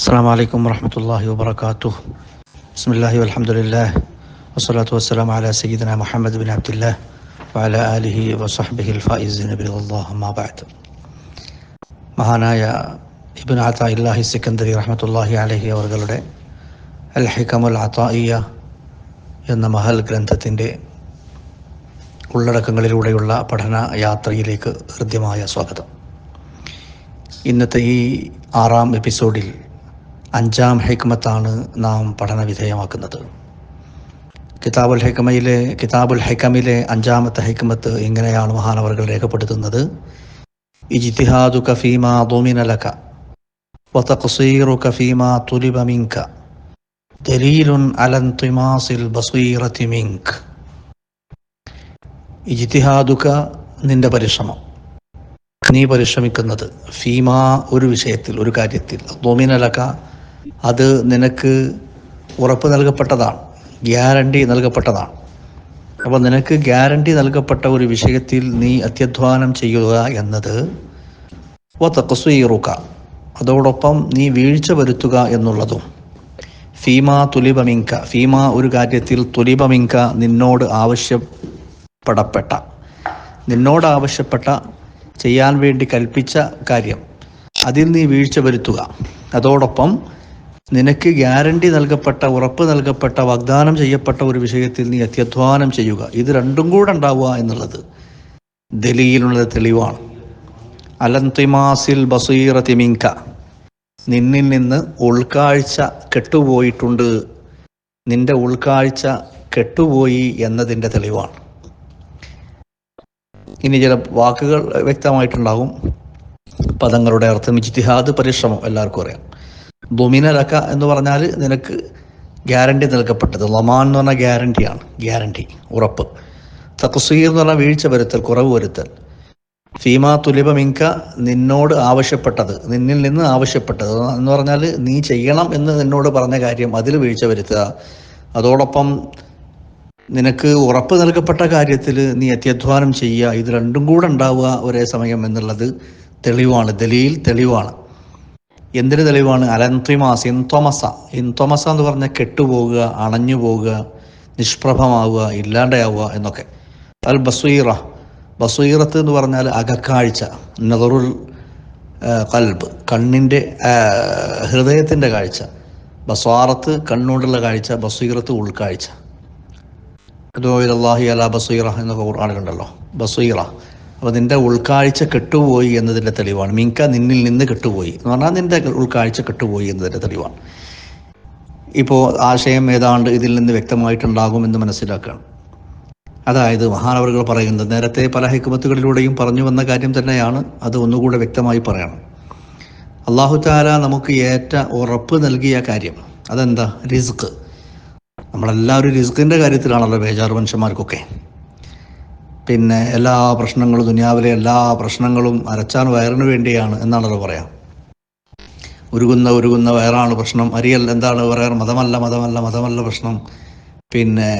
അസ്സാം വലൈക്കും വർഹമത്തല്ലാഹി വാബർക്കാത്തു ബിസ്മില്ലാഹി അലഹമുല്ലാ വസ്സലാത്തു വസ്സലാം അല സയ്യിദന മുഹമ്മദ് ബിൻ അബ്ദുല്ലാ വഅല ആലിഹി വസഹ്ബിഹി ഫൈസ് നബി അള്ളാഹുബാദ് മഹാനായ ഇബിൻ അത്ത ഇല്ലാഹി സിക്കന്ദരി റഹമത്തല്ലാഹി അലഹി അവരുടെ അൽ ഹിക്കമുൽ അത്തായിയ എന്ന മഹൽ ഗ്രന്ഥത്തിന്റെ ഉള്ളടക്കങ്ങളിലൂടെയുള്ള പഠന യാത്രയിലേക്ക് ഹൃദ്യമായ സ്വാഗതം. ഇന്നത്തെ ഈ ആറാം എപ്പിസോഡിൽ അഞ്ചാം ഹെക്മത്താണ് നാം പഠന വിധേയമാക്കുന്നത്. കിതാബുൽ ഹെക്കമയിലെ കിതാബുൽ ഹെക്കമിലെ അഞ്ചാമത്തെ ഹെക്മത്ത് ഇങ്ങനെയാണ് മഹാനവർകൾ രേഖപ്പെടുത്തുന്നത്. ഇജ്തിഹാദു കഫീമ ദോമിനലക വതഖസീറു കഫീമ തുലിബ മിൻക ദലീലുൻ അലന്തിമാസിൽ ബസീറത്തി മിൻക് ഇജ്തിഹാദുക നിന്റെ പരിശ്രമം. നീ പരിശ്രമിക്കുന്നത് ഫീമ ഒരു വിഷയത്തിൽ ഒരു കാര്യത്തിൽ. ദോമിനലക അത് നിനക്ക് ഉറപ്പ് നൽകപ്പെട്ടതാണ്. ഗ്യാരണ്ടി നൽകപ്പെട്ടതാണ്. അപ്പോൾ നിനക്ക് ഗ്യാരണ്ടി നൽകപ്പെട്ട ഒരു വിഷയത്തിൽ നീ അത്യധ്വാനം ചെയ്യുക എന്നത് വ അതോടൊപ്പം നീ വീഴ്ച വരുത്തുക എന്നുള്ളതും. ഫീമ തുലിപമിങ്ക ഫീമ ഒരു കാര്യത്തിൽ തുലിപമിങ്ക നിന്നോട് ആവശ്യപ്പെടപ്പെട്ട. നിന്നോട് ആവശ്യപ്പെട്ട ചെയ്യാൻ വേണ്ടി കൽപ്പിച്ച കാര്യം. അതിൽ നീ വീഴ്ച വരുത്തുക. അതോടൊപ്പം നിനക്ക് ഗ്യാരണ്ടി നൽകപ്പെട്ട ഉറപ്പ് നൽകപ്പെട്ട വാഗ്ദാനം ചെയ്യപ്പെട്ട ഒരു വിഷയത്തിൽ നീ അത്യധ്വാനം ചെയ്യുക. ഇത് രണ്ടും കൂടെ ഉണ്ടാവുക എന്നുള്ളത് ദലിയിലുള്ള തെളിവാണ്. അലന്തിമാസിൽ ബസീറ തിമിങ്ക നിന്നിൽ നിന്ന് ഉൾക്കാഴ്ച കെട്ടുപോയിട്ടുണ്ട്. നിന്റെ ഉൾക്കാഴ്ച കെട്ടുപോയി എന്നതിന്റെ തെളിവാണ്. ഇനി ചില വാക്കുകൾ വ്യക്തമായിട്ടുണ്ടാകും. പദങ്ങളുടെ അർത്ഥം ഇജ്തിഹാദ് പരിശ്രമം എല്ലാവർക്കും അറിയാം. ദുമിനലക്ക എന്ന് പറഞ്ഞാൽ നിനക്ക് ഗ്യാരണ്ടി നൽകപ്പെട്ടത്. ലമാൻ എന്ന് പറഞ്ഞാൽ ഗ്യാരണ്ടിയാണ്. ഗ്യാരണ്ടി ഉറപ്പ്. തക്സീർ എന്ന് പറഞ്ഞാൽ വീഴ്ച വരുത്തൽ കുറവ് വരുത്തൽ. ഫീമ തുലിബമിങ്ക നിന്നോട് ആവശ്യപ്പെട്ടത് നിന്നിൽ നിന്ന് ആവശ്യപ്പെട്ടത്. എന്ന് പറഞ്ഞാൽ നീ ചെയ്യണം എന്ന് നിന്നോട് പറഞ്ഞ കാര്യം അതിൽ വീഴ്ച വരുത്തുക. അതോടൊപ്പം നിനക്ക് ഉറപ്പ് നൽകപ്പെട്ട കാര്യത്തിൽ നീ അത്യധ്വാനം ചെയ്യുക. ഇത് രണ്ടും കൂടെ ഉണ്ടാവുക ഒരേ സമയം എന്നുള്ളത് തെളിവാണ്. ദലീൽ തെളിവാണ്. എന്തിന് തെളിവാണ്? അലന്ത്രിമാസ് ഇൻതോമസ ഇൻതോമസ എന്ന് പറഞ്ഞാൽ കെട്ടുപോകുക അണഞ്ഞു പോകുക നിഷ്പ്രഭമാവുക ഇല്ലാണ്ടാവുക എന്നൊക്കെ. അൽ ബസീറ. ബസീറത്ത് എന്ന് പറഞ്ഞാൽ അകക്കാഴ്ച നെഹറുൽ കൽബ് കണ്ണിന്റെ ഹൃദയത്തിന്റെ കാഴ്ച. ബസ്വാറത്ത് കണ്ണുകൊണ്ടുള്ള കാഴ്ച ബസീറത്ത് ഉൾക്കാഴ്ച. അല്ലാഹി അല ബസീറ എന്നൊക്കെ ഖുർആാനിലുണ്ടല്ലോ ബസീറ. അപ്പോൾ നിന്റെ ഉൾക്കാഴ്ച കെട്ടുപോയി എന്നതിന്റെ തെളിവാണ്. മിങ്ക നിന്നിൽ നിന്ന് കെട്ടുപോയി എന്ന് പറഞ്ഞാൽ നിന്റെ ഉൾക്കാഴ്ച കെട്ടുപോയി എന്നതിന്റെ തെളിവാണ്. ഇപ്പോൾ ആശയം ഏതാണ്ട് ഇതിൽ നിന്ന് വ്യക്തമായിട്ടുണ്ടാകുമെന്ന് മനസ്സിലാക്കുകയാണ് അതായത് മഹാനവറുകൾ പറയുന്നത് നേരത്തെ പല ഹിക്കുമത്തുകളിലൂടെയും പറഞ്ഞു വന്ന കാര്യം തന്നെയാണ്. അത് ഒന്നുകൂടെ വ്യക്തമായി പറയണം. അള്ളാഹു താല നമുക്ക് ഏറ്റ ഉറപ്പ് നൽകിയ കാര്യം അതെന്താ? റിസ്ക്. നമ്മളെല്ലാവരും റിസ്കിന്റെ കാര്യത്തിലാണല്ലോ ബേജാറ് മനുഷ്യന്മാർക്കൊക്കെ. പിന്നെ എല്ലാ പ്രശ്നങ്ങളും ദുനിയാവിലെ എല്ലാ പ്രശ്നങ്ങളും അരച്ചാൻ വയറിന് വേണ്ടിയാണ് എന്നാണല്ലോ പറയാം. ഉരുകുന്ന ഉരുകുന്ന വയറാണ് പ്രശ്നം. അരിയൽ എന്താണ് പറയാറ്? മതമല്ല മതമല്ല മതമല്ല പ്രശ്നം. പിന്നെ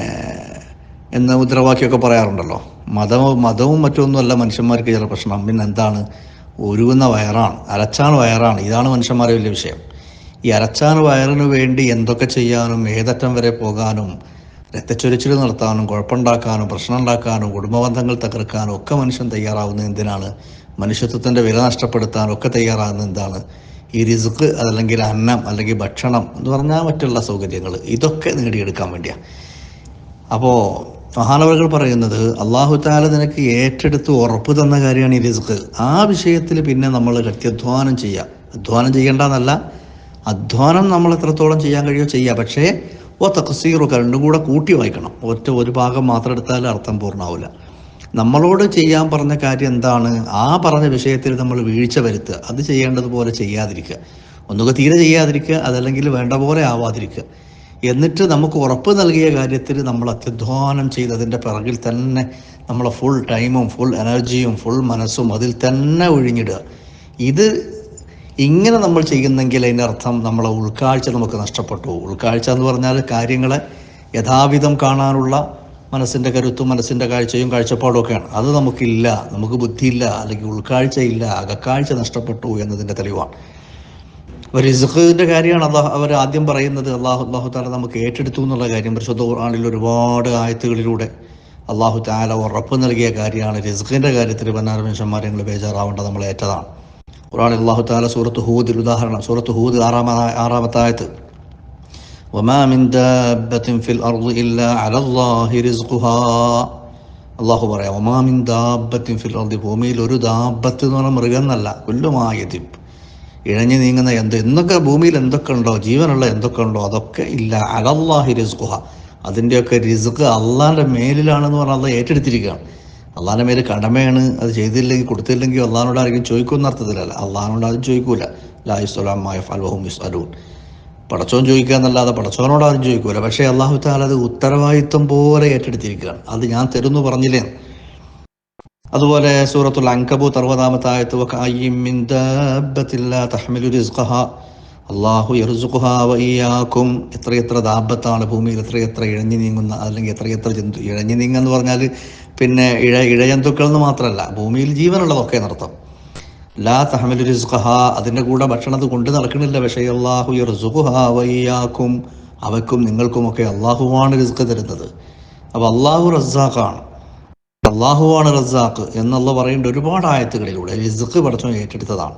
എന്ന മുദ്രാവാക്യമൊക്കെ പറയാറുണ്ടല്ലോ. മതവും മതവും മറ്റൊന്നുമല്ല മനുഷ്യന്മാർക്ക് ചില പ്രശ്നം. പിന്നെ എന്താണ്? ഉരുകുന്ന വയറാണ്. അരച്ചാണ് വയറാണ്. ഇതാണ് മനുഷ്യന്മാരെ വലിയ വിഷയം. ഈ അരച്ചാൻ വയറിന് വേണ്ടി എന്തൊക്കെ ചെയ്യാനും ഏതറ്റം വരെ പോകാനും രക്തച്ചൊരിച്ചിൽ നടത്താനും കുഴപ്പമുണ്ടാക്കാനും പ്രശ്നം ഉണ്ടാക്കാനും കുടുംബബന്ധങ്ങൾ തകർക്കാനും ഒക്കെ മനുഷ്യൻ തയ്യാറാവുന്നത് എന്തിനാണ്? മനുഷ്യത്വത്തിന്റെ വില നഷ്ടപ്പെടുത്താനും ഒക്കെ തയ്യാറാകുന്നത് എന്താണ്? ഈ റിസുക്ക് അതല്ലെങ്കിൽ അന്നം അല്ലെങ്കിൽ ഭക്ഷണം എന്ന് പറഞ്ഞാൽ മറ്റുള്ള സൗകര്യങ്ങൾ ഇതൊക്കെ നേടിയെടുക്കാൻ വേണ്ടിയാണ് അപ്പോൾ മഹാനവകൾ പറയുന്നത് അള്ളാഹു താല നിനക്ക് ഏറ്റെടുത്ത് ഉറപ്പ് തന്ന കാര്യമാണ് ഈ റിസ്ക്. ആ വിഷയത്തിൽ പിന്നെ നമ്മൾ കൃത്യധ്വാനം ചെയ്യുക അധ്വാനം ചെയ്യേണ്ടതല്ല അധ്വാനം നമ്മൾ എത്രത്തോളം ചെയ്യാൻ കഴിയുമോ ചെയ്യുക പക്ഷേ ഓ തക്സീറു രണ്ടും കൂടെ കൂട്ടി വായിക്കണം. ഒറ്റ ഒരു ഭാഗം മാത്രം എടുത്താൽ അർത്ഥം പൂർണമാവില്ല നമ്മളോട് ചെയ്യാൻ പറഞ്ഞ കാര്യം എന്താണ്? ആ പറഞ്ഞ വിഷയത്തിൽ നമ്മൾ വീഴ്ച വരുത്തുക. അത് ചെയ്യേണ്ടതുപോലെ ചെയ്യാതിരിക്കുക. ഒന്നുകിൽ തീരെ ചെയ്യാതിരിക്കുക അതല്ലെങ്കിൽ വേണ്ട പോലെ ആവാതിരിക്കുക. എന്നിട്ട് നമുക്ക് ഉറപ്പ് നൽകിയ കാര്യത്തിൽ നമ്മൾ അത്യധ്വാനം ചെയ്ത് അതിന്റെ പിറകിൽ തന്നെ നമ്മളെ ഫുൾ ടൈമും ഫുൾ എനർജിയും ഫുൾ മനസ്സും അതിൽ തന്നെ ഒഴിഞ്ഞിടുക. ഇത് ഇങ്ങനെ നമ്മൾ ചെയ്യുന്നെങ്കിൽ അതിനർത്ഥം നമ്മളെ ഉൾക്കാഴ്ച നമുക്ക് നഷ്ടപ്പെട്ടു. ഉൾക്കാഴ്ച എന്ന് പറഞ്ഞാൽ കാര്യങ്ങളെ യഥാവിധം കാണാനുള്ള മനസ്സിന്റെ കരുത്തും മനസ്സിന്റെ കാഴ്ചയും കാഴ്ചപ്പാടും ഒക്കെയാണ് അത് നമുക്കില്ല നമുക്ക് ബുദ്ധിയില്ല അല്ലെങ്കിൽ ഉൾക്കാഴ്ചയില്ല അകക്കാഴ്ച നഷ്ടപ്പെട്ടു എന്നതിന്റെ തെളിവാണ്. അപ്പോൾ റിസുഖിന്റെ കാര്യമാണ് അള്ളാഹു അവർ ആദ്യം പറയുന്നത് അള്ളാഹു അള്ളാഹു താല നമുക്ക് ഏറ്റെടുത്തു എന്നുള്ള കാര്യം. പരിശുദ്ധ ഖുർആനിൽ ഒരുപാട് ആയത്തുകളിലൂടെ അള്ളാഹു താല ഉറപ്പ് നൽകിയ കാര്യമാണ്. റിസുഖിന്റെ കാര്യത്തിൽ പതിനാറ് മനുഷ്യന്മാരെ നിങ്ങൾ ബേജാറാവേണ്ട നമ്മൾ ഏറ്റതാണ്. ഖുർആൻ അള്ളാഹു താല സൂറത്ത് ഹൂദിൽ ഉദാഹരണം സൂറത്ത് ഹൂദ് ആറാമ ആറാമത്തെ ആയത്ത് وما من دابة في الأرض إلا على الله رزقها അള്ളാഹു പറയാം ഒമാമിൻ ദാബത്തിൻ ഫിൽ അർദി ഭൂമിയിൽ ഒരു ദാബത്ത് എന്ന് പറഞ്ഞ മൃഗം എന്നല്ല കൊല്ലുമായതിപ്പ് ഇഴഞ്ഞു നീങ്ങുന്ന എന്ത് എന്തൊക്കെ ഭൂമിയിൽ എന്തൊക്കെ ഉണ്ടോ ജീവനുള്ള എന്തൊക്കെ ഉണ്ടോ അതൊക്കെ ഇല്ല അലല്ലാഹി റിസ്ഖുഹ അതിൻ്റെയൊക്കെ റിസ്ക് അള്ളാഹിൻ്റെ മേലിലാണെന്ന് പറഞ്ഞാൽ അത് ഏറ്റെടുത്തിരിക്കുകയാണ് അള്ളാഹിന്റെ മേലെ കടമയാണ്. അത് ചെയ്തില്ലെങ്കിൽ കൊടുത്തില്ലെങ്കിൽ അള്ളാഹിനോട് ആരെങ്കിലും ചോദിക്കുമെന്ന അർത്ഥത്തിലല്ല. അള്ളാഹിനോട് ആരും ചോദിക്കൂല. ലാഹിസ്ലാമായ ഫൽവഹും യുസ്അലൂൻ. പടച്ചോൻ ചോദിക്കുക എന്നല്ലാതെ പടച്ചോനോട് ആരും ചോദിക്കൂല. പക്ഷേ അള്ളാഹു താല അത് ഉത്തരവാദിത്വം പോലെ ഏറ്റെടുത്തിരിക്കുകയാണ്. അത് ഞാൻ തരുന്നു പറഞ്ഞില്ലേ? അതുപോലെ സൂറത്തുൽ അങ്കബു വഇയ്യാക്കും എത്രയെത്ര ദാബത്താണ് ഭൂമിയിൽ എത്രയെത്ര ഇഴഞ്ഞു നീങ്ങുന്ന അല്ലെങ്കിൽ എത്രയെത്ര ജന്തു ഇഴഞ്ഞു നീങ്ങുക എന്ന് പറഞ്ഞാൽ പിന്നെ ഇഴ ഇഴജന്തുക്കൾ എന്ന് മാത്രമല്ല ഭൂമിയിൽ ജീവനുള്ളതൊക്കെ നടത്തും. ലാ റിസ്ഖഹ അതിന്റെ കൂടെ ഭക്ഷണത് കൊണ്ട് നടക്കണില്ല പക്ഷേ അള്ളാഹു യർസുഖുഹാ വയ്യാക്കും അവക്കും നിങ്ങൾക്കുമൊക്കെ അള്ളാഹുവാണ് റിസ്ക് തരുന്നത്. അപ്പോൾ അള്ളാഹു റസാഖാണ് അള്ളാഹുവാണ് റസാഖ് എന്നുള്ള പറയേണ്ട ഒരുപാട് ആയത്തുകളിലൂടെ റിസ്ക് പഠിച്ചു ഏറ്റെടുത്തതാണ്.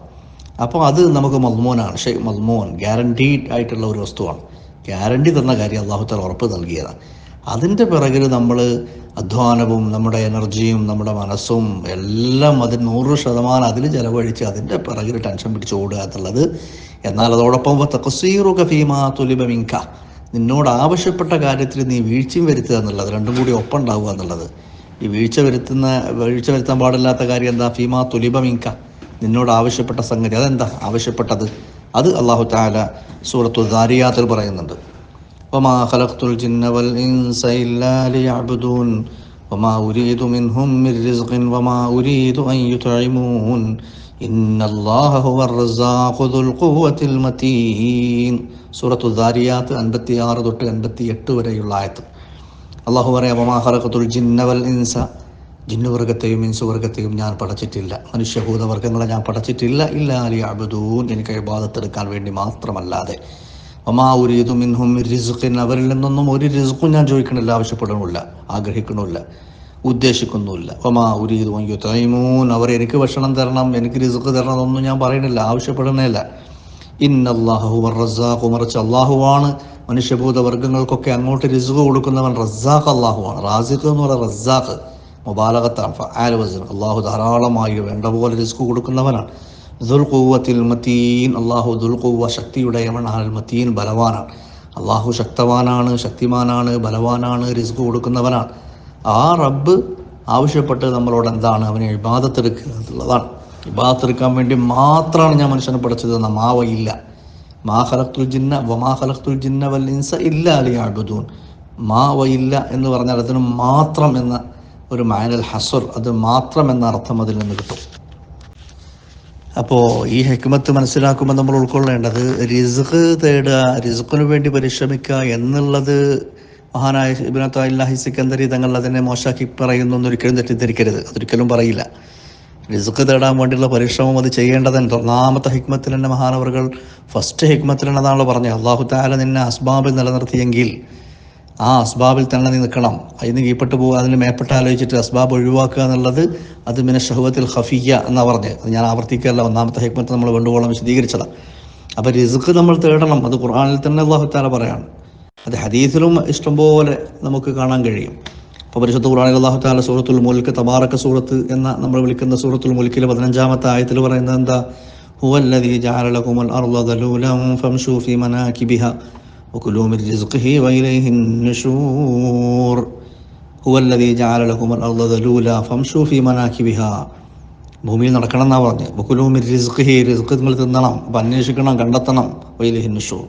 അപ്പോൾ അത് നമുക്ക് മൽമോനാണ് ഷെയ് മൽമോൻ ഗ്യാരണ്ടീഡ് ആയിട്ടുള്ള ഒരു വസ്തുവാണ്. ഗ്യാരണ്ടി തന്ന കാര്യം അള്ളാഹു തല ഉറപ്പ് നൽകിയതാണ്. അതിന്റെ പിറകിൽ നമ്മൾ അധ്വാനവും നമ്മുടെ എനർജിയും നമ്മുടെ മനസ്സും എല്ലാം അതിന് നൂറ് ശതമാനം അതിൽ ചിലവഴിച്ച് അതിന്റെ പിറകിൽ ടെൻഷൻ പിടിച്ച് ഓടുക എന്നുള്ളത്. എന്നാൽ അതോടൊപ്പം തക്കസീറുക ഫീമാ തുലിബമിങ്ക നിന്നോട് ആവശ്യപ്പെട്ട കാര്യത്തിൽ നീ വീഴ്ചയും വരുത്തുക എന്നുള്ളത് രണ്ടും കൂടി ഒപ്പം ഉണ്ടാവുക എന്നുള്ളത്. ഈ വീഴ്ച വരുത്തുന്ന വീഴ്ച വരുത്താൻ പാടില്ലാത്ത കാര്യം എന്താ? ഫീമാ തുലിബമിങ്ക നിന്നോട് ആവശ്യപ്പെട്ട സംഗതി അതെന്താ? ആവശ്യപ്പെട്ടത്. അത് അള്ളാഹു താല സൂറത്തു ദാരിയാത്തിൽ പറയുന്നുണ്ട്. وما خلقت الجن والإنس إلا ليعبدون وما أريد منهم من رزق وما أريد أن يطعمون إن الله هو الرزاق ذو القوة المتين സൂറത്തു ദാരിയാത്ത് അൻപത്തി ആറ് തൊട്ട് അൻപത്തി എട്ട് വരെയുള്ള ആയത്ത് അള്ളാഹു പറയാം വമാഹറക്കത്തുൽ ജിന്നവൽ ഇൻസ ജിന്നുവർഗത്തെയും ഇൻസുവർഗത്തെയും ഞാൻ പടച്ചിട്ടില്ല മനുഷ്യഭൂതവർഗങ്ങളെ ഞാൻ പടച്ചിട്ടില്ല ഇല്ല അലി അബുദൂൻ എനിക്ക് ഇബാദത്തെടുക്കാൻ വേണ്ടി മാത്രമല്ലാതെ ഉരീതു മിൻഹും റിസുഖിൻ. അവരിൽ നിന്നൊന്നും ഒരു റിസുഖും ഞാൻ ചോദിക്കണില്ല ആവശ്യപ്പെടണമില്ല ആഗ്രഹിക്കണമില്ല ഉദ്ദേശിക്കുന്നുമില്ല. ഒമാ ഉരീതു തൈമൂൻ അവർ എനിക്ക് ഭക്ഷണം തരണം എനിക്ക് റിസുഖ് തരണം എന്നൊന്നും ഞാൻ പറയണില്ല ആവശ്യപ്പെടണേല ഇന്നല്ലാഹു റസാഖു. മറിച്ച് അള്ളാഹുവാണ് മനുഷ്യഭൂത വർഗങ്ങൾക്കൊക്കെ അങ്ങോട്ട് റിസുഖ് കൊടുക്കുന്നവൻ റസാഖ് അള്ളാഹുവാണ് റാസിഖ് എന്ന് പറയുന്നത് റസാഖ്. മുബാലകത്താണ് വസൻ അള്ളാഹു ധാരാളമായി വേണ്ട പോലെ റിസ്ക് കൊടുക്കുന്നവനാണ്. അള്ളാഹു ദുൽ ഖുവ ശക്തിയുടയവനാണ് മത്തീൻ ബലവാനാണ്. അള്ളാഹു ശക്തവാനാണ് ശക്തിമാനാണ് ബലവാനാണ് റിസ്ക് കൊടുക്കുന്നവനാണ്. ആ റബ്ബ് ആവശ്യപ്പെട്ട് നമ്മളോട് എന്താണ് അവനെ വിവാദത്തെടുക്കുക എന്നുള്ളതാണ്. വിവാദത്തെടുക്കാൻ വേണ്ടി മാത്രമാണ് ഞാൻ മനുഷ്യനെ പഠിച്ചത് എന്ന മാവയില്ല മാ ഖലഖ്തുൽ ജിന്ന വമാ ഖലഖ്തുൽ ജിന്ന വൽ ഇൻസ ഇല്ലാ ലിയഅബുദൂൻ മാ വയില്ല എന്ന് പറഞ്ഞാൽ അതിന് മാത്രം എന്ന ഒരു മാനൽ ഹസുർ അത് മാത്രം എന്ന അർത്ഥം അതിൽ നിന്ന് കിട്ടും. അപ്പോൾ ഈ ഹെക്മത്ത് മനസ്സിലാക്കുമ്പോൾ നമ്മൾ ഉൾക്കൊള്ളേണ്ടത് റിസ്ക് തേടുക റിസ്ക്കിന് വേണ്ടി പരിശ്രമിക്കുക എന്നുള്ളത് മഹാനായ ഇബിനത്ത് അല്ലാഹി സിക്കന്ദരി തങ്ങൾ അതിനെ മോശാക്കി പറയുന്നു എന്നൊരിക്കലും തെറ്റിദ്ധരിക്കരുത്. അതൊരിക്കലും പറയില്ല. റിസ്ക് തേടാൻ വേണ്ടിയുള്ള പരിശ്രമം അത് ചെയ്യേണ്ടതുണ്ട്. ഒന്നാമത്തെ ഹിക്മത്തിൽ തന്നെ മഹാനവറുകൾ ഫസ്റ്റ് ഹിക്മത്തിൽ എന്നതാണല്ലോ പറഞ്ഞത്. അള്ളാഹു താല നിന്നെ അസ്ബാബിൽ നിലനിർത്തിയെങ്കിൽ ആ അസ്ബാബിൽ തന്നെ നീ നിൽക്കണം. അതിന് കീഴ്പ്പെട്ട് പോകുക അതിന് മേപ്പെട്ട് ആലോചിച്ചിട്ട് അസ്ബാബ് ഒഴിവാക്കുക എന്നുള്ളത് അത് മിന ഷഹുബത്തിൽ ഹഫിയ എന്നാണ് പറഞ്ഞത് അത് ഞാൻ ആവർത്തിക്കല്ല ഒന്നാമത്തെ ഹെക്മത്ത് നമ്മൾ വേണ്ടുവോളം വിശദീകരിച്ചതാണ് അപ്പോൾ റിസുക്ക് നമ്മൾ തേടണം അത് ഖുർആാനിൽ തന്നെ അള്ളാഹുത്താല പറയാണ്. അത് ഹദീസിലും ഇഷ്ടംപോലെ നമുക്ക് കാണാൻ കഴിയും. അപ്പോൾ പരിശുദ്ധ ഖുർആാനിൽ അള്ളാഹുത്താല സൂറത്തുൽ മുൽക്ക് തബാറക്ക സൂറത്ത് എന്ന നമ്മൾ വിളിക്കുന്ന സൂറത്തുൽ മുൽക്കിലെ പതിനഞ്ചാമത്തെ ആയത്തിൽ പറയുന്നത് എന്താ? ഹുവല്ലദീ ജാലലകുമൽ അർള ദലൂലം ഫംശൂ ഫീ وكلوا من رزقه وإليه النشور هو الذي جعل لكم الأرض ذلولا فامشوا في مناكبها ഭൂമിയിൽ നടക്കണം എന്നാ പറഞ്ഞത് ബുക്കുലൂമി റിസ്ഖി റിസ്ക് നിങ്ങൾ തിന്നണം അപ്പം അന്വേഷിക്കണം കണ്ടെത്തണം വൈലിഹി നുഷൂർ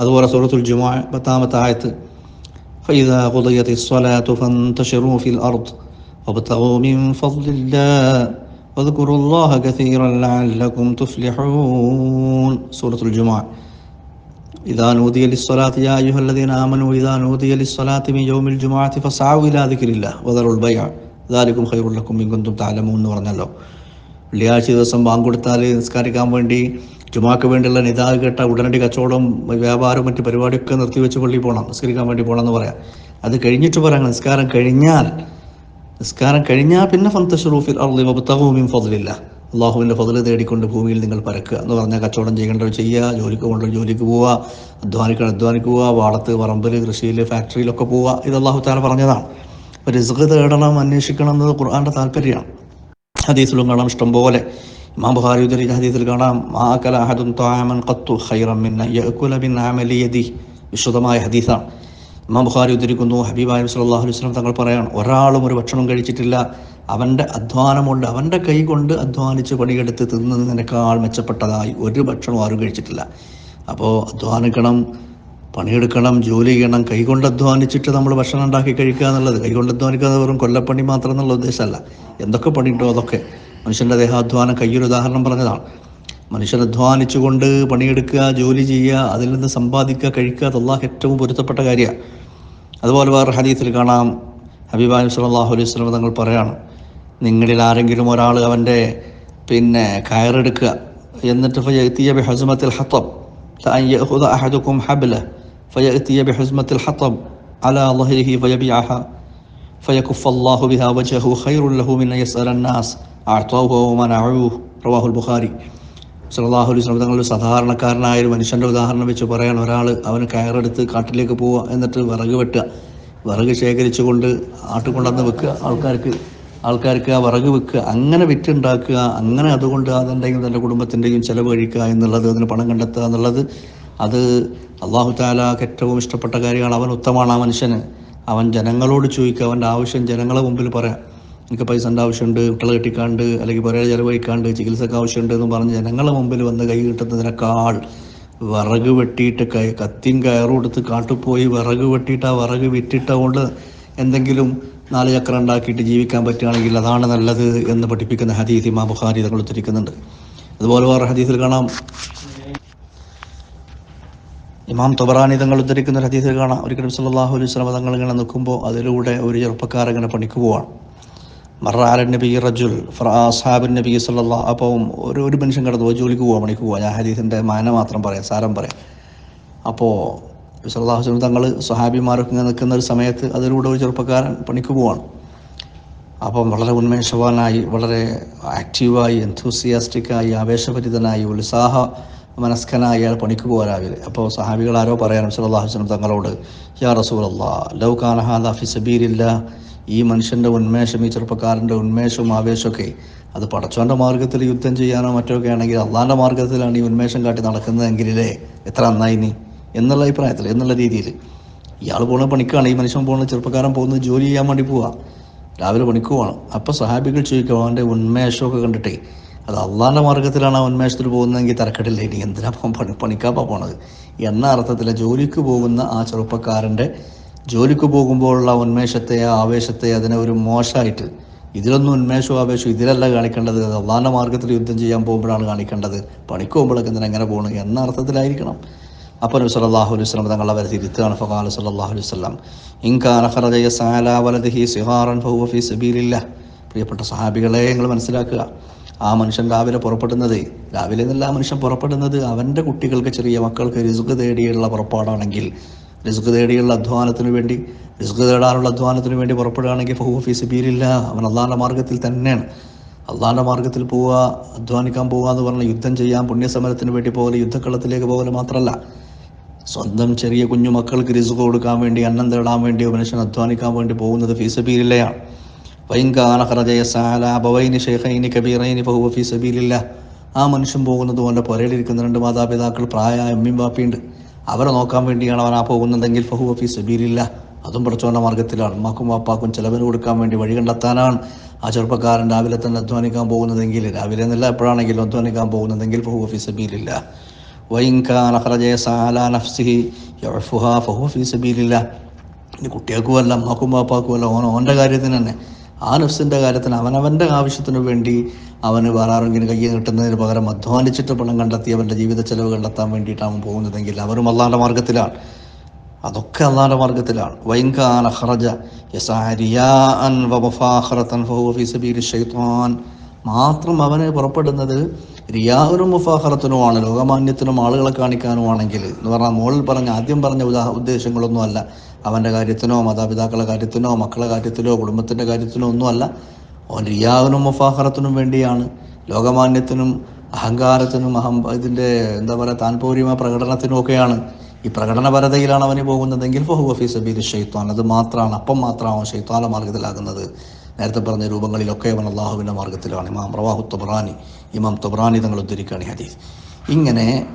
അതുപോലെ സൂറത്തുൽ ജുമാ പത്താമത്തെ ആയത്ത് فإذا قضيت الصلاة فانتشروا في الأرض وابتغوا من فضل الله واذكروا الله كثيرا لعلكم تفلحون سورة الجمعة إذا نودي للصلاة يا أيها الذين آمنوا إذا نودي للصلاة من يوم الجمعة فاسعوا إلى ذكر الله وذروا البيع. ذلكم خير لكم إن كنتم എന്ന് പറഞ്ഞല്ലോ. വെള്ളിയാഴ്ച ദിവസം ബാങ്കൊടുത്താൽ നിസ്കാരിക്കാൻ വേണ്ടി ജുമാക്ക് വേണ്ടിയുള്ള നിതാവ് കേട്ട ഉടനടി കച്ചവടം വ്യാപാരവും മറ്റു പരിപാടിയൊക്കെ നിർത്തിവെച്ച് പള്ളിയിൽ പോകണം നിസ്കരിക്കാൻ വേണ്ടി പോകണം എന്ന് പറയാം. അത് കഴിഞ്ഞിട്ട് പറയാം നിസ്കാരം കഴിഞ്ഞാൽ നിസ്കാരം കഴിഞ്ഞാൽ പിന്നെ ഫന്തഷറൂഫിൽ അറുതി വബത്തവും ഫതിലില്ല അള്ളാഹുവിന്റെ ഫതിൽ തേടിക്കൊണ്ട് ഭൂമിയിൽ നിങ്ങൾ പരക്കുക എന്ന് പറഞ്ഞാൽ കച്ചവടം ചെയ്യേണ്ടത് ചെയ്യുക ജോലിക്ക് പോകേണ്ടവർ ജോലിക്ക് പോവുക അധ്വാനിക്കണം അധ്വാനിക്കുക വാളത്ത് പറമ്പിൽ കൃഷിയിൽ ഫാക്ടറിയിലൊക്കെ പോവുക. ഇത് അള്ളാഹു താല പറഞ്ഞതാണ്. അപ്പോൾ റിസ്ക് തേടണം അന്വേഷിക്കണം എന്നത് ഖുർആാന്റെ താല്പര്യമാണ്. ഹദീസിലും കാണാം ഇഷ്ടം പോലെ ഇമാം ബുഹാരി ഉദ്ധരിച്ച ഹദീസിൽ കാണാം മാക്കല അഹദുൻ താമൻ ഖത്തു ഖൈറൻ മിന്ന ബിൻ വിശുദ്ധമായ ഹദീസാണ്. ഇമാം ബുഹാരി ഉദ്ധരിക്കുന്നു ഹബീബ് അലൈഹി അലൈഹി വസല്ലം തങ്ങൾ പറയാണ് ഒരാളും ഒരു ഭക്ഷണം കഴിച്ചിട്ടില്ല അവന്റെ അധ്വാനമുണ്ട്. അവന്റെ കൈ കൊണ്ട് അധ്വാനിച്ച് പണിയെടുത്ത് തിന്നുന്നതിനേക്കാൾ മെച്ചപ്പെട്ടതായി ഒരു ഭക്ഷണം ആരും കഴിച്ചിട്ടില്ല. അപ്പോൾ അധ്വാനിക്കണം പണിയെടുക്കണം ജോലി ചെയ്യണം. കൈകൊണ്ട് അധ്വാനിച്ചിട്ട് നമ്മൾ ഭക്ഷണം ഉണ്ടാക്കി കഴിക്കുക എന്നുള്ളത്. കൈകൊണ്ട് അധ്വാനിക്കുക വെറും കൊല്ലപ്പണി മാത്രം എന്നുള്ള ഉദ്ദേശമല്ല. എന്തൊക്കെ പണി ഉണ്ടോ അതൊക്കെ. മനുഷ്യന്റെ ദേഹാധ്വാനം കയ്യൊരു ഉദാഹരണം പറഞ്ഞതാണ്. മനുഷ്യൻ അധ്വാനിച്ചുകൊണ്ട് പണിയെടുക്കുക ജോലി ചെയ്യുക അതിൽ നിന്ന് സമ്പാദിക്കുക കഴിക്കുക അതല്ലാഹ് ഏറ്റവും പൊരുത്തപ്പെട്ട കാര്യമാണ്. അതുപോലെ വേറെ ഹദീസിൽ കാണാം. ഹബീബായു സലാഹു അലൈഹി വസല്ലം തങ്ങൾ പറയാണ് നിങ്ങളിൽ ആരെങ്കിലും ഒരാൾ അവൻ്റെ പിന്നെ കയറെടുക്കുക എന്നിട്ട് ഫയത്തിയ ബിഹസ്മത്തിൽ ഹത്തം لأن يأخذ أحدكم حبله فيأتي بحزمة الحطب على ظهره فيبيعها فيكف الله بها وجهه خير له من أن يسأل الناس أعطوه ومنعوه رواه البخاري സല്ലല്ലാഹു അലൈഹി വസല്ലം തങ്ങൾ ഒരു സാധാരണക്കാരനായ ഒരു മനുഷ്യൻ്റെ ഉദാഹരണം വെച്ച് പറയാൻ ഒരാൾ അവന് കയറെടുത്ത് കാട്ടിലേക്ക് പോവുക എന്നിട്ട് വിറക് വെട്ടുക വിറക് ശേഖരിച്ചുകൊണ്ട് ആട്ടുകൊണ്ടുവന്ന് വെക്കുക ആൾക്കാർക്ക് ആൾക്കാർക്ക് ആ വിറക് വെക്കുക അങ്ങനെ വിറ്റുണ്ടാക്കുക അങ്ങനെ അതുകൊണ്ട് അതെന്തെങ്കിലും തന്റെ കുടുംബത്തിന്റെയും ചിലവ് കഴിക്കുക എന്നുള്ളത് അതിന് പണം കണ്ടെത്തുക എന്നുള്ളത് അത് അള്ളാഹു താലാക്ക് ഏറ്റവും ഇഷ്ടപ്പെട്ട കാര്യമാണ്. അവൻ ഉത്തമമാണ് ആ മനുഷ്യന്. അവൻ ജനങ്ങളോട് ചോദിക്കുക അവന്റെ ആവശ്യം ജനങ്ങളെ മുമ്പിൽ പറയാം. എനിക്ക് പൈസന്റെ ആവശ്യമുണ്ട് കുട്ടികളെ കെട്ടിക്കാണ്ട് അല്ലെങ്കിൽ പുരയുടെ ചിലവഴിക്കാണ്ട് ചികിത്സക്ക് ആവശ്യമുണ്ട് എന്ന് പറഞ്ഞ് ജനങ്ങളെ മുമ്പിൽ വന്ന് കൈ കിട്ടുന്നതിനേക്കാൾ വിറക് വെട്ടിയിട്ട് കൈ കത്തിയും കയറും എടുത്ത് കാട്ടിൽ പോയി വിറക് വെട്ടിയിട്ട് ആ വിറക് വിറ്റിട്ട് എന്തെങ്കിലും നാല് ചക്രം ഉണ്ടാക്കിയിട്ട് ജീവിക്കാൻ പറ്റുകയാണെങ്കിൽ അതാണ് നല്ലത് എന്ന് പഠിപ്പിക്കുന്ന ഹദീസ് ഇമാ ബുഖാരി തങ്ങൾ ഉദ്ധരിക്കുന്നുണ്ട്. അതുപോലെ വേറെ ഹദീസിൽ കാണാം. ഇമാം തൊബറാനി തങ്ങൾ ഉദ്ധരിക്കുന്ന ഒരു ഹദീസിൽ കാണാം. ഒരിക്കലും സല്ലല്ലാഹു അലൈഹി വസല്ലം തങ്ങൾ ഇങ്ങനെ നിൽക്കുമ്പോൾ അതിലൂടെ ഒരു ചെറുപ്പക്കാരൻ ഇങ്ങനെ പണിക്ക് പോവാണ്. മറാലൻ നബി റജുൽ ഫറാസാബിൻ നബി സല്ലാ അപ്പം ഒരു ഒരു മനുഷ്യൻ കിടന്ന് പോയി ജോലിക്ക് പോവാൻ പണിക്ക് പോവാം. ഞാൻ ഹദീസിന്റെ മാന മാത്രം പറയാം സാരം പറയാം. അപ്പോൾ സല്ലാഹു തങ്ങൾ സ്വഹാബിമാരൊക്കെ ഇങ്ങനെ നിൽക്കുന്ന ഒരു സമയത്ത് അതിലൂടെ ഒരു ചെറുപ്പക്കാരൻ പണിക്ക് പോവാണ്. അപ്പം വളരെ ഉന്മേഷവാനായി വളരെ ആക്റ്റീവായി എൻതൂസിയാസ്റ്റിക്കായി ആവേശഭരിതനായി ഉത്സാഹ മനസ്കനായി അയാൾ പണിക്ക് പോകാൻ അപ്പോൾ സഹാബികൾ ആരോ പറയാനും അലൈഹി തങ്ങളോട് യാ റസൂലല്ലാ ലൗ കാന ഹാദാ ഫി സബീലില്ല. ഈ മനുഷ്യന്റെ ഉന്മേഷം ഈ ചെറുപ്പക്കാരന്റെ ഉന്മേഷവും ആവേശമൊക്കെ അത് പടച്ചോന്റെ മാർഗത്തിൽ യുദ്ധം ചെയ്യാനോ മറ്റൊക്കെ ആണെങ്കിൽ അള്ളാന്റെ മാർഗത്തിലാണ് ഈ ഉന്മേഷം കാട്ടി നടക്കുന്നതെങ്കിലേ എത്ര നന്നായി നീ. എന്നുള്ള അഭിപ്രായത്തിൽ എന്നുള്ള രീതിയിൽ. ഇയാൾ പോകുന്ന പണിക്കാണ് ഈ മനുഷ്യൻ പോകുന്ന ചെറുപ്പക്കാരൻ പോകുന്നത് ജോലി ചെയ്യാൻ വേണ്ടി പോവാ. രാവിലെ പണിക്ക് പോകണം അപ്പോൾ സഹാബികൾ ചോദിക്കും അവന്റെ ഉന്മേഷമൊക്കെ കണ്ടിട്ടേ അത് അള്ളാന്റെ മാർഗത്തിലാണ് ആ ഉന്മേഷത്തിൽ പോകുന്നതെങ്കിൽ തരക്കെട്ടില്ല ഇനി എന്തിനാ പണി പണിക്കാപ്പാ പോണത്? എന്ന അർത്ഥത്തിൽ ജോലിക്ക് പോകുന്ന ആ ചെറുപ്പക്കാരന്റെ ജോലിക്ക് പോകുമ്പോഴുള്ള ഉന്മേഷത്തെ ആവേശത്തെ അതിനെ ഒരു മോശമായിട്ട് ഇതിലൊന്നും ഉന്മേഷവും ആവേശവും ഇതിലല്ല കാണിക്കേണ്ടത്. അള്ളാന്റെ മാർഗത്തിൽ യുദ്ധം ചെയ്യാൻ പോകുമ്പോഴാണ് കാണിക്കേണ്ടത്. പണിക്ക് പോകുമ്പോഴൊക്കെ എന്തിനാ എങ്ങനെ പോകണം എന്ന അർത്ഥത്തിലായിരിക്കണം. അപ്പോൾ നബി സല്ലല്ലാഹു അലൈഹി വസല്ലം തങ്ങൾ അവരെ തിരുത്താണ് ഫഖാല സല്ലല്ലാഹു അലൈഹി വസല്ലം. ഇൻ കാന ഖറജ യസഅല സിഹാറൻ ഫഹുവ ഫീ പ്രിയപ്പെട്ട സഹാബികളെ നിങ്ങൾ മനസ്സിലാക്കുക. ആ മനുഷ്യൻ രാവിലെ പുറപ്പെടുന്നത് രാവിലെ എന്നല്ല ആ മനുഷ്യൻ പുറപ്പെടുന്നത് അവന്റെ കുട്ടികൾക്ക് ചെറിയ മക്കൾക്ക് റിസുഖ് തേടിയുള്ള പുറപ്പാടാണെങ്കിൽ റിസുഖ് തേടിയുള്ള അധ്വാനത്തിന് വേണ്ടി റിസുഖ് തേടാനുള്ള അധ്വാനത്തിന് വേണ്ടി പുറപ്പെടുകയാണെങ്കിൽ ഫഹുവ ഫീ സബീലില്ല അവൻ അള്ളാഹിന്റെ മാർഗത്തിൽ തന്നെയാണ്. അള്ളാഹിന്റെ മാർഗത്തിൽ പോവുക അധ്വാനിക്കാൻ പോവുക എന്ന് പറഞ്ഞാൽ യുദ്ധം ചെയ്യാൻ പുണ്യസമരത്തിന് വേണ്ടി പോകൽ യുദ്ധക്കളത്തിലേക്ക് പോകൽ മാത്രമല്ല. സ്വന്തം ചെറിയ കുഞ്ഞു മക്കൾക്ക് റിസുഖ് കൊടുക്കാൻ വേണ്ടി അന്നം തേടാൻ വേണ്ടി ഒരു മനുഷ്യൻ അധ്വാനിക്കാൻ വേണ്ടി പോകുന്നത് ഫീസബീലില്ലയാണ് വൈങ്കാന ഹൃദയ സാല ബവൈനി ഷെയ്ഖൈനി കബീറൈനി ഫഹുവ ഫീസ് ബീലില്ല ആ മനുഷ്യൻ പോകുന്നത് പോലെ പുരയിലിരിക്കുന്ന രണ്ട് മാതാപിതാക്കൾ പ്രായ അമ്മയും ബാപ്പിയുണ്ട്. അവരെ നോക്കാൻ വേണ്ടിയാണ് അവൻ ആ പോകുന്നതെങ്കിൽ ഫഹുവ ഫീ സബീലില്ല. അതും പഠിച്ചോണ്ട മാർഗത്തിലാണ് അമ്മാക്കും വാപ്പാക്കും ചിലവിന് കൊടുക്കാൻ വേണ്ടി വഴി കണ്ടെത്താനാണ് ആ ചെറുപ്പക്കാരൻ രാവിലെ തന്നെ അധ്വാനിക്കാൻ പോകുന്നതെങ്കിൽ രാവിലെ എന്നല്ല എപ്പോഴാണെങ്കിലും അധ്വാനിക്കാൻ പോകുന്നതെങ്കിൽ ഫഹുവ ഫീ നഫ്സിഹി ഫഹു ഇനി കുട്ടികൾക്കും അല്ല അമ്മക്കും പാപ്പാക്കും അല്ല ഓൻ ഓന്റെ കാര്യത്തിന് തന്നെ. ആ നഫ്സിന്റെ കാര്യത്തിന് അവനവന്റെ ആവശ്യത്തിന് വേണ്ടി അവന് വേറെ ആരെങ്കിലും കയ്യിൽ കിട്ടുന്നതിന് പകരം അധ്വാനിച്ചിട്ട് പണം കണ്ടെത്തി അവന്റെ ജീവിത ചെലവ് കണ്ടെത്താൻ വേണ്ടിയിട്ടാണ് പോകുന്നതെങ്കിൽ അവരും അള്ളാന്റെ മാർഗത്തിലാണ് അതൊക്കെ അള്ളാന്റെ മാർഗത്തിലാണ് വൈങ്കാൻ അഹ്റജ യസാരിയാൻ ഫഹു ഫീ സബീലി മാത്രം അവന് പുറപ്പെടുന്നത് റിയാഹുനും മുഫാഹറത്തിനുമാണ് ലോകമാന്യത്തിനും ആളുകളെ കാണിക്കാനുമാണെങ്കിൽ. എന്ന് പറഞ്ഞാൽ മോളിൽ പറഞ്ഞ ആദ്യം പറഞ്ഞ ഉദാ ഉദ്ദേശങ്ങളൊന്നും അല്ല അവന്റെ കാര്യത്തിനോ മാതാപിതാക്കളുടെ കാര്യത്തിനോ മക്കളുടെ കാര്യത്തിലോ കുടുംബത്തിന്റെ കാര്യത്തിനോ ഒന്നുമല്ല. അവൻ റിയാഹുനും മുഫാഹറത്തിനും വേണ്ടിയാണ്. ലോകമാന്യത്തിനും അഹങ്കാരത്തിനും അഹം ഇതിന്റെ എന്താ പറയുക താൻപോരിമ പ്രകടനത്തിനും ഒക്കെയാണ്. ഈ പ്രകടനപരതയിലാണ് അവന് പോകുന്നതെങ്കിൽ ഫഹു ഹഫീസ് സബീൽ ഷെയ്ത്താൻ അത് മാത്രമാണ് അപ്പം മാത്രമാണ് ഷെയ്ത്താന മാർഗത്തിലാകുന്നത്. നേരത്തെ പറഞ്ഞ രൂപങ്ങളിലൊക്കെ അവൻ അള്ളാഹുവിന്റെ മാർഗത്തിലാണ്. ഇമാം റവാഹു തൊബ്രാനി ഇമാം തൊബ്രാനി തങ്ങൾ ഉദ്ധരിക്കുകയാണ് ഹദീസ്. ഇങ്ങനെ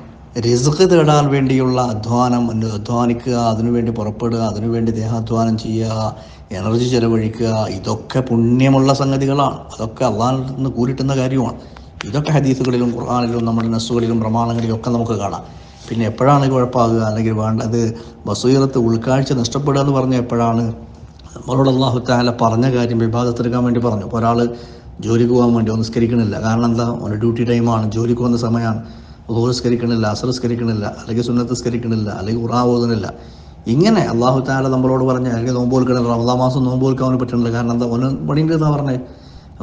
റിസ്ക് തേടാൻ വേണ്ടിയുള്ള അധ്വാനം അധ്വാനിക്കുക അതിനുവേണ്ടി പുറപ്പെടുക അതിനുവേണ്ടി ദേഹാധ്വാനം ചെയ്യുക എനർജി ചെലവഴിക്കുക ഇതൊക്കെ പുണ്യമുള്ള സംഗതികളാണ്. അതൊക്കെ അള്ളാഹിൽ നിന്ന് കൂലിട്ടുന്ന കാര്യമാണ്. ഇതൊക്കെ ഹദീസുകളിലും ഖുർആാനിലും നമ്മുടെ നസ്സുകളിലും പ്രമാണങ്ങളിലും ഒക്കെ നമുക്ക് കാണാം. പിന്നെ എപ്പോഴാണ് കുഴപ്പമാകുക? അല്ലെങ്കിൽ വേണ്ടത് ബസീറത്ത് ഉൾക്കാഴ്ച നഷ്ടപ്പെടുക എന്ന് പറഞ്ഞാൽ എപ്പോഴാണ്? നമ്മളോട് അള്ളാഹു താല പറഞ്ഞ കാര്യം വിവാദത്തെടുക്കാൻ വേണ്ടി പറഞ്ഞു. ഒരാൾ ജോലിക്ക് പോകാൻ വേണ്ടി നിസ്കരിക്കണില്ല. കാരണം എന്താ? ഒരു ഡ്യൂട്ടി ടൈമാണ് ജോലിക്ക് പോകുന്ന സമയമാണ് ഓഹ് അസറസ്കരിക്കണില്ല അല്ലെങ്കിൽ സുന്നത്ത് സ്കരിക്കണില്ല അല്ലെങ്കിൽ ഉറാ ഓതുന്നില്ല. ഇങ്ങനെ അള്ളാഹു താല നമ്മളോട് പറഞ്ഞ അല്ലെങ്കിൽ നോമ്പ് കൊടുക്കണില്ല റമദാ മാസം നോമ്പ് കൊടുക്കാൻ അവന് പറ്റുന്നില്ല കാരണം എന്താ? ഒന്ന് പണിയുണ്ട് എന്നാ പറഞ്ഞത്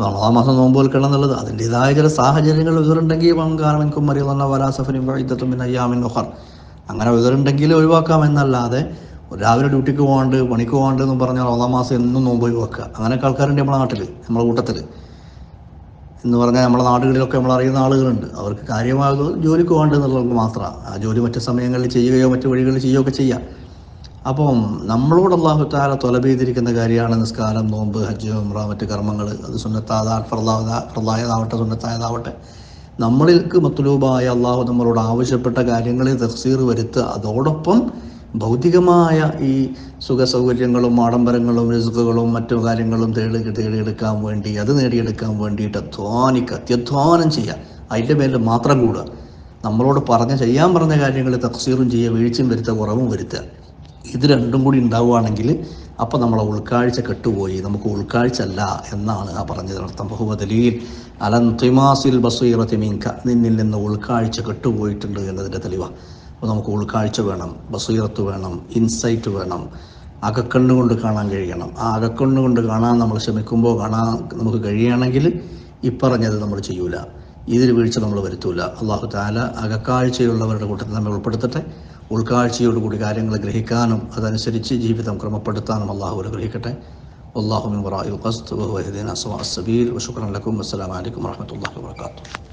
റമദാ മാസം നോമ്പ് കൊടുക്കണം എന്നുള്ളത് അതിന്റെതായ ചില സാഹചര്യങ്ങൾ ഉയരുണ്ടെങ്കിൽ കാരണം മറിയുന്ന വരാസഫനും അങ്ങനെ ഉയരുണ്ടെങ്കിൽ ഒഴിവാക്കാം എന്നല്ലാതെ രാവിലെ ഡ്യൂട്ടിക്ക് പോകാണ്ട് പണിക്ക് പോകാണ്ട് എന്ന് പറഞ്ഞാൽ ഒന്നാം മാസം എന്നും നോമ്പ് വെക്കുക അങ്ങനെയൊക്കെ ആൾക്കാരുണ്ട് നമ്മുടെ നാട്ടിൽ നമ്മുടെ കൂട്ടത്തിൽ എന്ന് പറഞ്ഞാൽ നമ്മുടെ നാടുകളിലൊക്കെ നമ്മൾ അറിയുന്ന ആളുകളുണ്ട്. അവർക്ക് കാര്യമായത് ജോലിക്ക് പോകാണ്ട് എന്നുള്ളവർക്ക് മാത്രമാണ് ആ ജോലി മറ്റു സമയങ്ങളിൽ ചെയ്യുകയോ മറ്റു വഴികളിൽ ചെയ്യുകയൊക്കെ ചെയ്യാം. അപ്പം നമ്മളോട് അള്ളാഹുത്താല തൊലബ് ചെയ്തിരിക്കുന്ന കാര്യമാണ് നിസ്കാരം നോമ്പ് ഹജ്ജ് ഉംറ മറ്റ് കർമ്മങ്ങൾ അത് സുന്നത്താതാ ഫർദാ ഫർദായതാവട്ടെ സുന്നത്തായതാവട്ടെ. നമ്മൾക്ക് മത്തുലൂബായ അള്ളാഹു നമ്മളോട് ആവശ്യപ്പെട്ട കാര്യങ്ങളിൽ തഫ്സീർ വരുത്തുക. അതോടൊപ്പം ഭൗതികമായ ഈ സുഖ സൗകര്യങ്ങളും ആഡംബരങ്ങളും റിസുക്കുകളും മറ്റു കാര്യങ്ങളും തേടി തേടിയെടുക്കാൻ വേണ്ടി അത് നേടിയെടുക്കാൻ വേണ്ടിയിട്ട് അധ്വാനിക്കുക അത്യധ്വാനം ചെയ്യുക. അതിന്റെ മേലിൽ മാത്രം കൂടുക. നമ്മളോട് പറഞ്ഞ ചെയ്യാൻ പറഞ്ഞ കാര്യങ്ങൾ തക്സീറും ചെയ്യുക വീഴ്ചയും വരുത്തുക കുറവും വരുത്തുക. ഇത് രണ്ടും കൂടി ഉണ്ടാവുകയാണെങ്കിൽ അപ്പോൾ നമ്മളെ ഉൾക്കാഴ്ച കെട്ടുപോയി. നമുക്ക് ഉൾക്കാഴ്ച അല്ല എന്നാണ് ആ പറഞ്ഞതിനർത്ഥം ബഹുബദലിയിൽ അലന്തിമാസിൽ ബസീറത്തി മീൻക നിന്നിൽ നിന്ന് ഉൾക്കാഴ്ച കെട്ടുപോയിട്ടുണ്ട് എന്നതിന്റെ തെളിവാണ്. അപ്പോൾ നമുക്ക് ഉൾക്കാഴ്ച വേണം ബസീറത്ത് വേണം ഇൻസൈറ്റ് വേണം അകക്കണ്ണുകൊണ്ട് കാണാൻ കഴിയണം. ആ അകക്കണ്ണുകൊണ്ട് കാണാൻ നമ്മൾ ശ്രമിക്കുമ്പോൾ കാണാൻ നമുക്ക് കഴിയുകയാണെങ്കിൽ ഇപ്പറഞ്ഞത് നമ്മൾ ചെയ്യൂല. ഇതിൽ വീഴ്ച നമ്മൾ വരുത്തൂല. അള്ളാഹു താല അകക്കാഴ്ചയുള്ളവരുടെ കൂട്ടത്തിൽ നമ്മൾ ഉൾപ്പെടുത്തട്ടെ. ഉൾക്കാഴ്ചയോടുകൂടി കാര്യങ്ങൾ ഗ്രഹിക്കാനും അതനുസരിച്ച് ജീവിതം ക്രമപ്പെടുത്താനും അള്ളാഹു അനുഗ്രഹിക്കട്ടെ. അള്ളാഹു വറഹുദീൻ അസ്വാ സബീർ വഷുക്രൻ ലക്കും. അസ്സലാമലൈക്കും വാഹമത്തല്ലാഹി വാത്തു